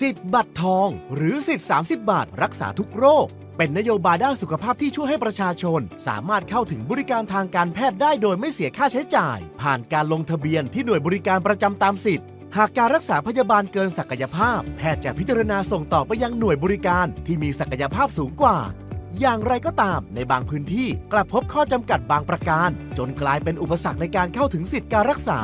สิทธิ์บัตรทอง หรือสิทธิ์ 30 บาท รักษาทุกโรค เป็นนโยบายด้านสุขภาพที่ช่วยให้ประชาชน สามารถเข้าถึงบริการทางการแพทย์ได้โดยไม่เสียค่าใช้จ่าย ผ่านการลงทะเบียนที่หน่วยบริการประจำตามสิทธิ์ หากการรักษาพยาบาลเกินศักยภาพ แพทย์จะพิจารณาส่งต่อไปยังหน่วยบริการที่มีศักยภาพสูงกว่าอย่างไรก็ตามในบางพื้นที่กลับพบข้อจำกัดบางประการ จนกลายเป็นอุปสรรคในการเข้าถึงสิทธิการรักษา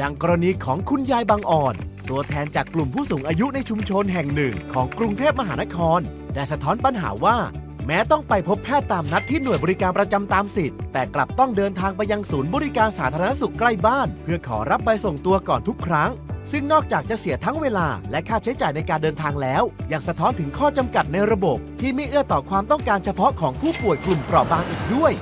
ดังกรณีของคุณยายบางอ่อน ตัวแทนจากกลุ่มผู้สูงอายุในชุมชนแห่งหนึ่งของกรุงเทพมหานคร ได้สะท้อนปัญหาว่า แม้ต้องไปพบแพทย์ตามนัดที่หน่วยบริการประจำตามสิทธิ์ แต่กลับต้องเดินทางไปยังศูนย์บริการสาธารณสุขใกล้บ้าน เพื่อขอรับใบส่งตัวก่อนทุกครั้ง ซึ่งนอกจากจะเสียทั้งเวลาและค่าใช้จ่ายในการเดินทางแล้ว ยังสะท้อนถึงข้อจำกัดในระบบ ที่ไม่เอื้อต่อความต้องการเฉพาะของผู้ป่วยกลุ่มเปราะบางอีกด้วย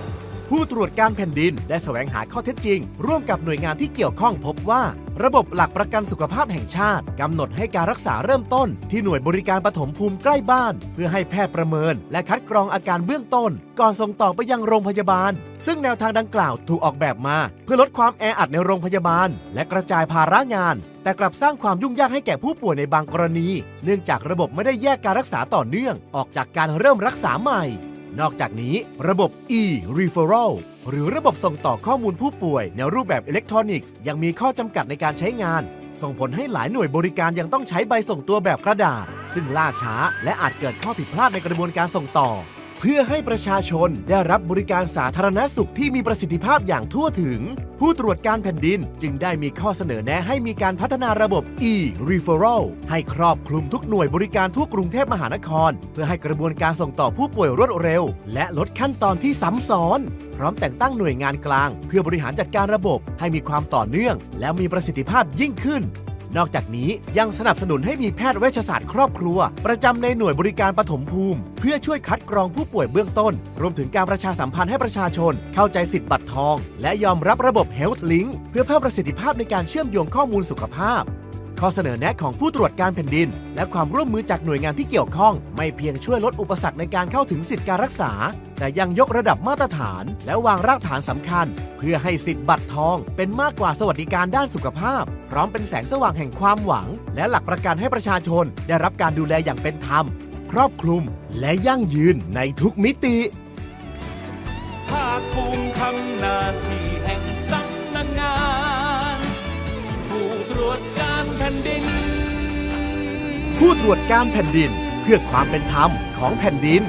ผู้ตรวจการแผ่นดินได้แสวงหาข้อเท็จจริง ร่วมกับหน่วยงานที่เกี่ยวข้องพบว่า ระบบหลักประกันสุขภาพแห่งชาติกำหนดให้การรักษาเริ่มต้น ที่หน่วยบริการปฐมภูมิใกล้บ้าน เพื่อให้แพทย์ประเมิน และคัดกรองอาการเบื้องต้น ก่อนส่งต่อไปยังโรงพยาบาล ซึ่งแนวทางดังกล่าวถูกออกแบบมา เพื่อลดความแออัดในโรงพยาบาล และกระจายภาระงาน แต่กลับสร้างความยุ่งยากให้แก่ผู้ป่วยในบางกรณี เนื่องจากระบบไม่ได้แยกการรักษาต่อเนื่อง ออกจากการเริ่มรักษาใหม่ นอกจากนี้ระบบ e-referral หรือระบบส่งต่อข้อมูลผู้ป่วยในรูปแบบอิเล็กทรอนิกส์ยังมีข้อจำกัดในการใช้งาน ส่งผลให้หลายหน่วยบริการยังต้องใช้ใบส่งตัวแบบกระดาษ ซึ่งล่าช้าและอาจเกิดข้อผิดพลาดในกระบวนการส่งต่อ เพื่อให้ประชาชนได้รับบริการสาธารณสุขที่มีประสิทธิภาพอย่างทั่วถึง ผู้ตรวจการแผ่นดินจึงได้มีข้อเสนอแนะให้มีการพัฒนาระบบ e-referral ให้ครอบคลุมทุกหน่วยบริการทั่วกรุงเทพมหานคร เพื่อให้กระบวนการส่งต่อผู้ป่วยรวดเร็ว และลดขั้นตอนที่ซ้ำซ้อน พร้อมแต่งตั้งหน่วยงานกลาง เพื่อบริหารจัดการระบบให้มีความต่อเนื่อง และมีประสิทธิภาพยิ่งขึ้น นอกจากนี้ยังสนับสนุนให้มีแพทย์เวชศาสตร์ครอบครัว ประจำในหน่วยบริการปฐมภูมิ เพื่อช่วยคัดกรองผู้ป่วยเบื้องต้น รวมถึงการประชาสัมพันธ์ให้ประชาชน เข้าใจสิทธิ์บัตรทอง และยอมรับระบบ Health Link เพื่อเพิ่มประสิทธิภาพในการเชื่อมโยงข้อมูลสุขภาพ ข้อเสนอแนะของผู้ตรวจการแผ่นดิน และความร่วมมือจากหน่วยงานที่เกี่ยวข้อง ไม่เพียงช่วยลดอุปสรรคในการเข้าถึงสิทธิการรักษา แต่ยังยกระดับมาตรฐาน และวางรากฐานสำคัญ เพื่อให้สิทธิบัตรทอง เป็นมากกว่าสวัสดิการด้านสุขภาพ พร้อมเป็นแสงสว่างแห่งความหวัง และหลักประกันให้ประชาชน ได้รับการดูแลอย่างเป็นธรรม ครอบคลุมและยั่งยืนในทุกมิติภาคภูมิทำหน้าที่แห่งสำนักงานผู้ตรวจการแผ่นดิน ผู้ตรวจการแผ่นดินเพื่อความเป็นธรรมของแผ่นดิน